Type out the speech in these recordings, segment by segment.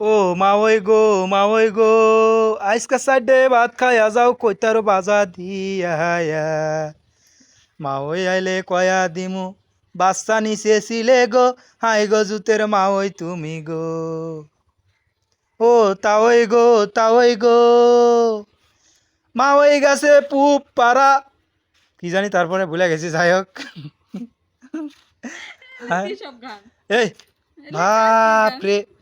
ও মা ওই গো মা ওই গো। আজকা সাইডে ভাত খাইয়া যাও কইতার বাজা দিয়া মা ওই আইলে কয়া দিমু বাচ্চা নিচে ছিলে গো হাই গো জুতের মা ওই তুমি গো। ও তাওই গো তাওই গো। মা ওই গাছে পুপ পাড়া। কি জানি তারপরে ভুলে গেছি যাই হোক। এই বাপরে।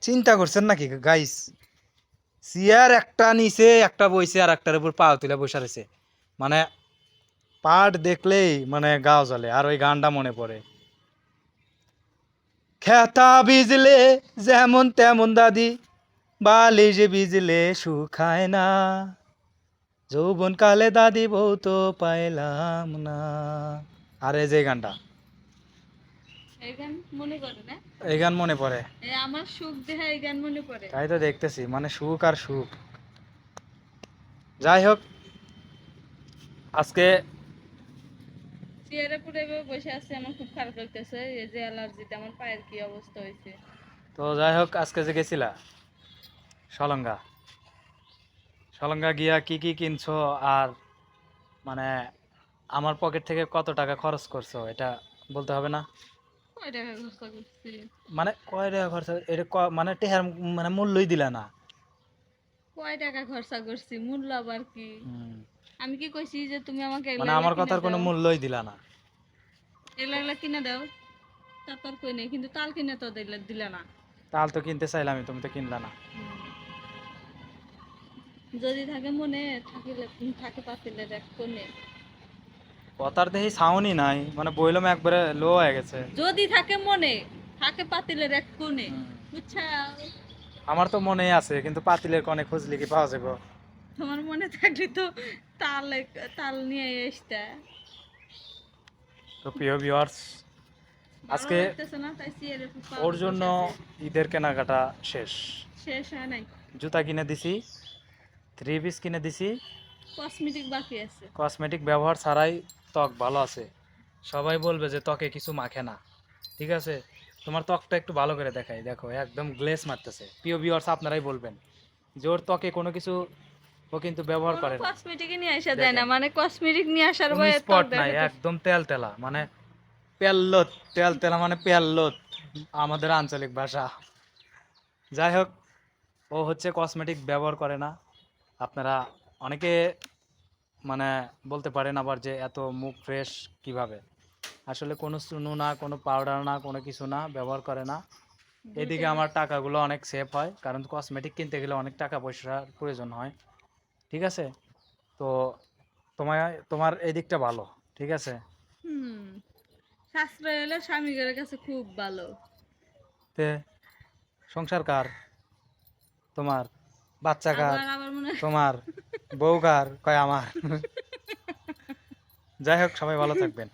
চিন্তা করছেন নাকি? গাইস চেয়ার একটা নিচে একটা বইছে আর একটার উপর পা তুলে বসে রয়েছে। মানে পাট দেখলেই মানে গাও জ্বলে আর ওই গানটা মনে পড়ে। খেতা বিজলে যেমন তেমন দাদি, বালিশ বিজলে শুকায় না। যৌবন কালে দাদি বউ তো পাইলাম না। আরে যে গানটা। এই গান মনে পড়ে। আমার সুখ দেহা এই গান মনে পড়ে। তাই তো দেখতেছি মানে সুখ আর সুখ। যাই হোক আজকে চেয়ারে পুরো বসে আছে আমার খুব খারাপ লাগতেছে। এই যে অ্যালার্জিতে আমার পায়ের কি অবস্থা হয়েছে। তো যাই হোক আজকে যে গেছিলা সলঙ্গা। সলঙ্গা গিয়া কি কি কিনছো আর মানে আমার পকেট থেকে কত টাকা খরচ করছ এটা বলতে হবে না? মানে কয় টাকা খরচ এটা মানে টেহার মানে মূল্যই দিলা না। কয় টাকা খরচা করছি? মূল্য আবার কি? আমি কি কইছি যে তুমি আমাকে মানে আমার কথার কোনো মূল্যই দিলা না। এগুলা এগুলা কিনে দাও। তারপর কই নেই কিন্তু তাল কিনে তো দিলে দিলে না। তাল তো কিনতে চাইলাম তুমি তো কিনলা না। যদি থাকে মনে থাকিলে থাকে পাতিলে দেখ কোনে। কথার দেখি সাউন্ডই নাই মানে বইলাম একবারে লো হয়ে গেছে। যদি থাকে মনে থাকে পাতিলের এক কোণে। বুঝছা? আমার তো মনেই আছে কিন্তু পাতিলের কনে খুঁজলে কি পাওয়া যাবে তোমার মনে থাকলে তো তাল তাল নিয়ে আসতে। তো প্রিয় ভিউয়ার্স আজকে ওর জন্য ঈদের কেনাকাটা শেষ। শেষ হয় নাই। জুতা কিনে দিছি থ্রি পিস কিনে দিছি। কসমেটিক বাকি আছে। কসমেটিক ব্যবহার ছাড়াই ত্বক ভালো আছে। সবাই বলবে যে ত্বকে কিছু মাখে না। ঠিক আছে? তোমার ত্বকটা একটু ভালো করে দেখাই। দেখো একদম গ্লেস মারতেছে। প্রিয় ভিউয়ার্স আপনারাই বলবেন যে ওর ত্বকে কোনো কিছু ও কিন্তু ব্যবহার করে না। কসমেটিক নিয়ে আসা যায় না। মানে কসমেটিক নিয়ে আসার বয়ে স্পট নাই একদম তেল তেলা মানে পেল্লত তেল তেলা মানে পেল্লত আমাদের আঞ্চলিক ভাষা। যাই হোক ও হচ্ছে কসমেটিক ব্যবহার করে না। আপনারা অনেকে মানে বলতে পারেন আবার যে এত মুখ ফ্রেশ কীভাবে? আসলে কোনো চুনো না কোনো পাউডার না কোনো কিছু না ব্যবহার করে না। এদিকে আমার টাকাগুলো অনেক সেভ হয় কারণ কসমেটিক কিনতে গেলে অনেক টাকা পয়সার প্রয়োজন হয়। ঠিক আছে? তো তোমার তোমার এই দিকটা ভালো ঠিক আছে? সাশ্রয় হলে স্বামীদের কাছে খুব ভালো। তে সংসার কার? তোমার? বাচ্চা কার? তোমার? বউ কার কয় আমার। যাই হোক সবাই ভালো থাকবেন।